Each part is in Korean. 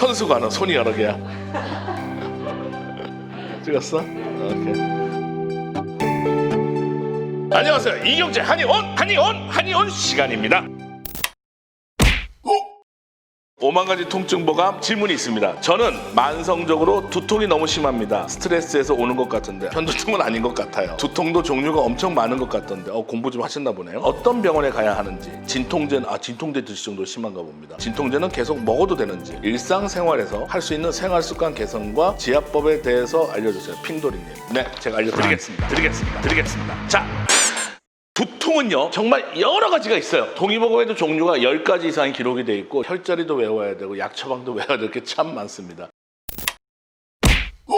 천수가 너 손이 여러 개야. 찍었어? 오케이. 안녕하세요. 이경재 한의원 한의원 한의원 시간입니다. 오만 가지 통증 보감 질문이 있습니다. 저는 만성적으로 두통이 너무 심합니다. 스트레스에서 오는 것 같은데 편두통은 아닌 것 같아요. 두통도 종류가 엄청 많은 것 같던데 어, 공부 좀 하셨나 보네요. 어떤 병원에 가야 하는지 진통제는 아 진통제 드실 정도로 심한가 봅니다. 진통제는 계속 먹어도 되는지 일상생활에서 할 수 있는 생활 습관 개선과 지압법에 대해서 알려주세요. 핑도리님. 네, 제가 알려드리겠습니다. 드리겠습니다. 드리겠습니다. 자. 두통은요 정말 여러 가지가 있어요. 동의보감에도 종류가 10가지 이상이 기록이 돼 있고 혈자리도 외워야 되고 약 처방도 외워야 될 게 참 많습니다. 어?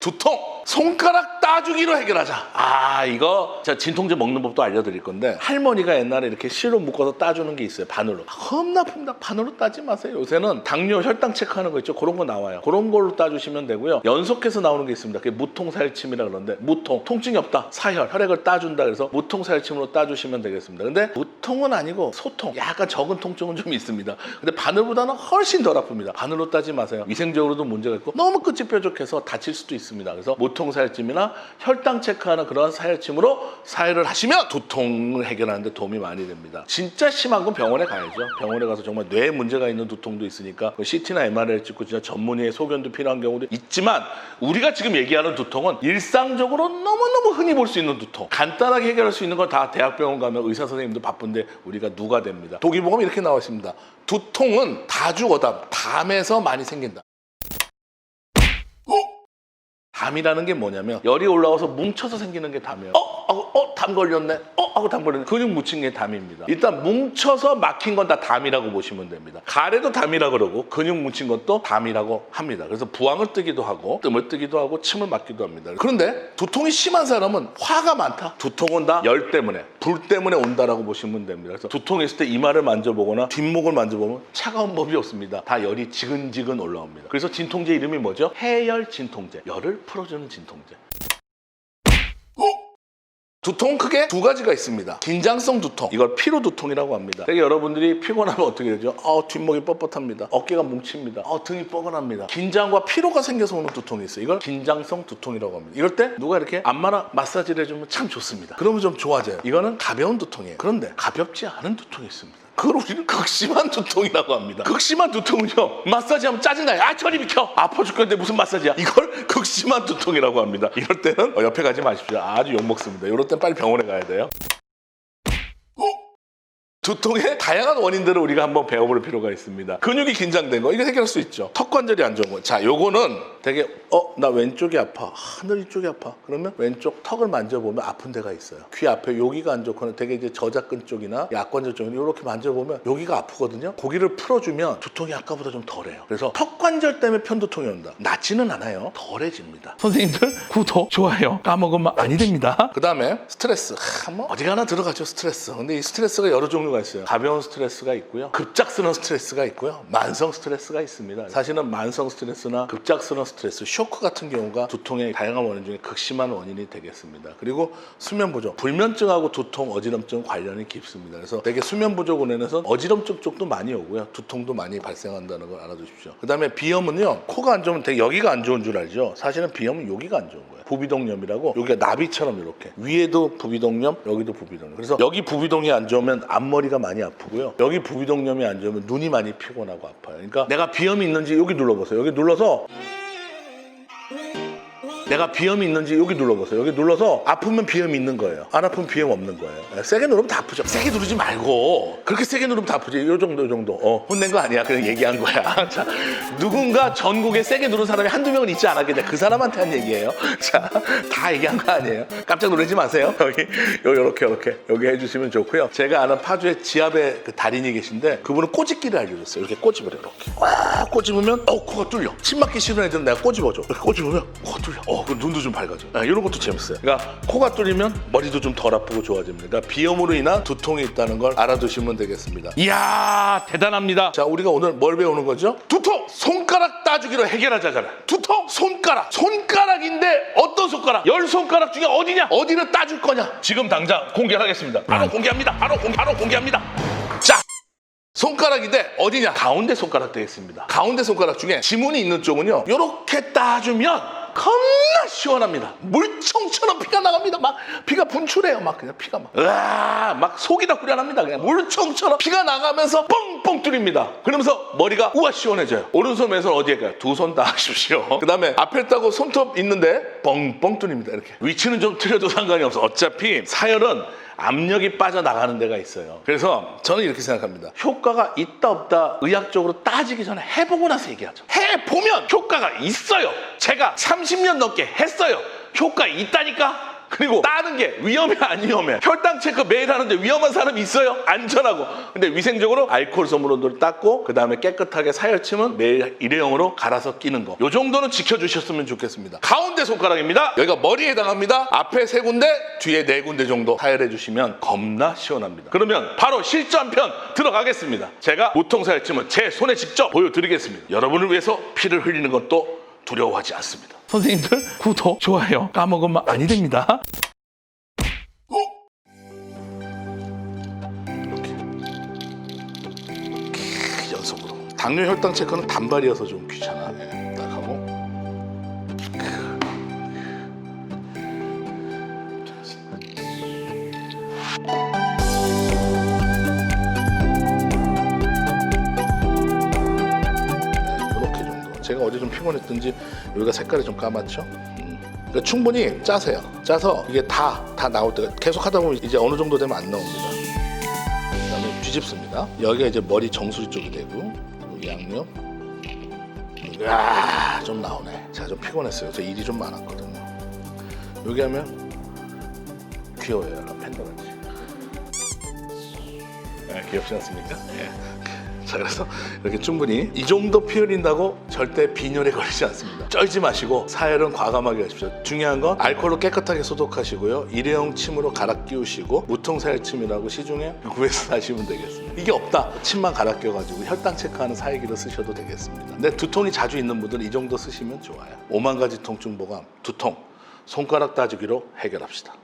두통 손가락 따주기로 해결하자. 아 이거 제가 진통제 먹는 법도 알려드릴 건데 할머니가 옛날에 이렇게 실로 묶어서 따주는 게 있어요 바늘로. 겁나 픕니다 바늘로 따지 마세요. 요새는 당뇨 혈당 체크하는 거 있죠? 그런 거 나와요. 그런 걸로 따주시면 되고요. 연속해서 나오는 게 있습니다. 그게 무통사혈침이라 그러는데 무통 통증이 없다 사혈 혈액을 따준다 그래서 무통사혈침으로 따주시면 되겠습니다. 근데 무통은 아니고 소통 약간 적은 통증은 좀 있습니다. 근데 바늘보다는 훨씬 덜 아픕니다. 바늘로 따지 마세요. 위생적으로도 문제가 있고 너무 끝이 뾰족해서 다칠 수도 있습니다. 그래서 무 통사혈침이나 혈당 체크하는 그런 사혈침으로 사혈을 하시면 두통을 해결하는 데 도움이 많이 됩니다. 진짜 심한 건 병원에 가야죠. 병원에 가서 정말 뇌에 문제가 있는 두통도 있으니까 그 CT나 MRI를 찍고 진짜 전문의의 소견도 필요한 경우도 있지만 우리가 지금 얘기하는 두통은 일상적으로 너무너무 흔히 볼 수 있는 두통. 간단하게 해결할 수 있는 건 다 대학병원 가면 의사 선생님도 바쁜데 우리가 누가 됩니다. 독일보험 이렇게 나와 있습니다. 두통은 다주어담 담에서 많이 생긴다 담이라는 게 뭐냐면 열이 올라와서 뭉쳐서 생기는 게 담이에요. 어? 하고 어? 담 걸렸네? 어? 하고 담 걸렸네. 근육 묻힌 게 담입니다. 일단 뭉쳐서 막힌 건 다 담이라고 보시면 됩니다. 가래도 담이라 그러고 근육 뭉친 것도 담이라고 합니다. 그래서 부항을 뜨기도 하고 뜸을 뜨기도 하고 침을 맞기도 합니다. 그런데 두통이 심한 사람은 화가 많다. 두통은 다 열 때문에 불 때문에 온다라고 보시면 됩니다. 그래서 두통이 있을 때 이마를 만져보거나 뒷목을 만져보면 차가운 법이 없습니다. 다 열이 지근지근 올라옵니다. 그래서 진통제 이름이 뭐죠? 해열 진통제. 열을 풀어주는 진통제. 두통 크게 두 가지가 있습니다. 긴장성 두통, 이걸 피로 두통이라고 합니다. 되게 여러분들이 피곤하면 어떻게 되죠? 어, 뒷목이 뻣뻣합니다. 어깨가 뭉칩니다. 어, 등이 뻐근합니다. 긴장과 피로가 생겨서 오는 두통이 있어요. 이걸 긴장성 두통이라고 합니다. 이럴 때 누가 이렇게 안마나 마사지를 해주면 참 좋습니다. 그러면 좀 좋아져요. 이거는 가벼운 두통이에요. 그런데 가볍지 않은 두통이 있습니다. 그걸 우리는 극심한 두통이라고 합니다. 극심한 두통은요, 마사지하면 짜증나요. 아, 저리 비켜! 아파 죽겠는데 무슨 마사지야? 이걸 극심한 두통이라고 합니다. 이럴 때는 어, 옆에 가지 마십시오. 아주 욕먹습니다. 이럴 땐 빨리 병원에 가야 돼요. 두통의 다양한 원인들을 우리가 한번 배워볼 필요가 있습니다. 근육이 긴장된 거 이거 해결할 수 있죠. 턱 관절이 안 좋은 거. 자, 요거는 되게 어 나 왼쪽이 아파. 하늘 이쪽이 아파. 그러면 왼쪽 턱을 만져보면 아픈 데가 있어요. 귀 앞에 여기가 안 좋거나 되게 이제 저작근 쪽이나 약관절 쪽이나 이렇게 만져보면 여기가 아프거든요. 고기를 풀어주면 두통이 아까보다 좀 덜해요. 그래서 턱 관절 때문에 편두통이 온다. 낫지는 않아요. 덜해집니다. 선생님들 구독, 좋아요 까먹으면 아니 됩니다. 그 다음에 스트레스. 하, 뭐 어디 가나 들어가죠 스트레스. 근데 이 스트레스가 여러 종류 가 있어요. 가벼운 스트레스가 있고요. 급작스러운 스트레스가 있고요. 만성 스트레스가 있습니다. 사실은 만성 스트레스나 급작스러운 스트레스, 쇼크 같은 경우가 두통의 다양한 원인 중에 극심한 원인이 되겠습니다. 그리고 수면 부족, 불면증하고 두통, 어지럼증 관련이 깊습니다. 그래서 되게 수면 부족 원인에서 어지럼증 쪽도 많이 오고요. 두통도 많이 발생한다는 걸 알아두십시오. 그 다음에 비염은요. 코가 안 좋으면 되게 여기가 안 좋은 줄 알죠. 사실은 비염은 여기가 안 좋은 거예요. 부비동염이라고 여기가 나비처럼 이렇게 위에도 부비동염, 여기도 부비동염. 그래서 여기 부비동이 안 좋으면 앞머리가 많이 아프고요. 여기 부비동염이 안 좋으면 눈이 많이 피곤하고 아파요. 그러니까 내가 비염이 있는지 여기 눌러보세요. 여기 눌러서 내가 비염이 있는지 여기 눌러보세요. 여기 눌러서 아프면 비염이 있는 거예요. 안 아프면 비염 없는 거예요. 예, 세게 누르면 다 아프죠. 세게 누르지 말고 그렇게 세게 누르면 다 아프지. 요 정도, 요 정도. 어, 혼낸 거 아니야. 그냥 얘기한 거야. 자, 누군가 전국에 세게 누른 사람이 한두 명은 있지 않았겠냐. 그 사람한테 한 얘기예요. 자, 다 얘기한 거 아니에요. 깜짝 놀라지 마세요. 여기, 여기 이렇게 이렇게 여기 해주시면 좋고요. 제가 아는 파주에 지압의 그 달인이 계신데 그분은 꼬집기를 알려줬어요. 이렇게 꼬집으래 이렇게. 꽉 꼬집으면 어 코가 뚫려. 침 막기 싫은 애들은 내가 꼬집어줘. 이렇게 꼬집으면 코가 뚫려. 어, 그 눈도 좀 밝아져. 아, 이런 것도 재밌어요. 그러니까 코가 뚫리면 머리도 좀 덜 아프고 좋아집니다. 비염으로 인한 두통이 있다는 걸 알아두시면 되겠습니다. 이야 대단합니다. 자 우리가 오늘 뭘 배우는 거죠? 두통 손가락 따주기로 해결하자잖아. 두통 손가락 손가락인데 어떤 손가락? 열 손가락 중에 어디냐? 어디를 따줄 거냐? 지금 당장 공개하겠습니다. 바로 공개합니다. 바로 공 바로 공개합니다. 자 손가락인데 어디냐? 가운데 손가락 되겠습니다. 가운데 손가락 중에 지문이 있는 쪽은요. 이렇게 따주면 겁나 시원합니다. 물총처럼 피가 나갑니다. 막 피가 분출해요. 막 그냥 피가 막 으아 막 속이 다 후련합니다. 그냥 물총처럼 피가 나가면서 뻥뻥 뚫립니다. 그러면서 머리가 우와 시원해져요. 오른손 왼손 어디에 가요? 두 손 다 하십시오. 그 다음에 앞에 따고 손톱 있는데 뻥뻥 뚫립니다. 이렇게 위치는 좀 틀려도 상관이 없어. 어차피 사열은 압력이 빠져나가는 데가 있어요. 그래서 저는 이렇게 생각합니다. 효과가 있다 없다 의학적으로 따지기 전에 해보고 나서 얘기하죠. 해보면 효과가 있어요. 제가 30년 넘게 했어요. 효과 있다니까? 그리고 따는 게 위험해 안 위험해? 혈당 체크 매일 하는데 위험한 사람이 있어요? 안전하고. 근데 위생적으로 알코올 솜으로도 닦고 그 다음에 깨끗하게 사열침은 매일 일회용으로 갈아서 끼는 거. 요 정도는 지켜주셨으면 좋겠습니다. 가운데 손가락입니다. 여기가 머리에 해당합니다. 앞에 세 군데, 뒤에 네 군데 정도 사열해 주시면 겁나 시원합니다. 그러면 바로 실전편 들어가겠습니다. 제가 무통 사열침은 제 손에 직접 보여드리겠습니다. 여러분을 위해서 피를 흘리는 것도 두려워하지 않습니다. 선생님들 구독, 좋아요 까먹으면 아니 됩니다. 이렇게 연속으로. 당뇨 혈당 체크는 단발이어서 좀 귀찮아. 예, 딱 하고. 어제 좀 피곤했든지 여기가 색깔이 좀 까맣죠? 음. 그러니까 충분히 짜세요. 짜서 이게 다, 다 나올 때가 계속 하다 보면 이제 어느 정도 되면 안 나옵니다. 그 다음에 뒤집습니다. 여기가 이제 머리 정수리 쪽이 되고 여기 양옆. 야, 좀 나오네. 제가 좀 피곤했어요. 저 일이 좀 많았거든요. 여기 하면 귀여워요. 팬더같이. 아, 귀엽지 않습니까? 예. 자 그래서 이렇게 충분히 이 정도 피 흘린다고 절대 빈혈에 걸리지 않습니다. 쩔지 마시고 사열은 과감하게 하십시오. 중요한 건 알코올로 깨끗하게 소독하시고요. 일회용 침으로 갈아 끼우시고 무통사열침이라고 시중에 구해서 사시면 되겠습니다. 이게 없다. 침만 갈아 끼워가지고 혈당 체크하는 사이기로 쓰셔도 되겠습니다. 근데 두통이 자주 있는 분들은 이 정도 쓰시면 좋아요. 오만 가지 통증 보감 두통 손가락 따주기로 해결합시다.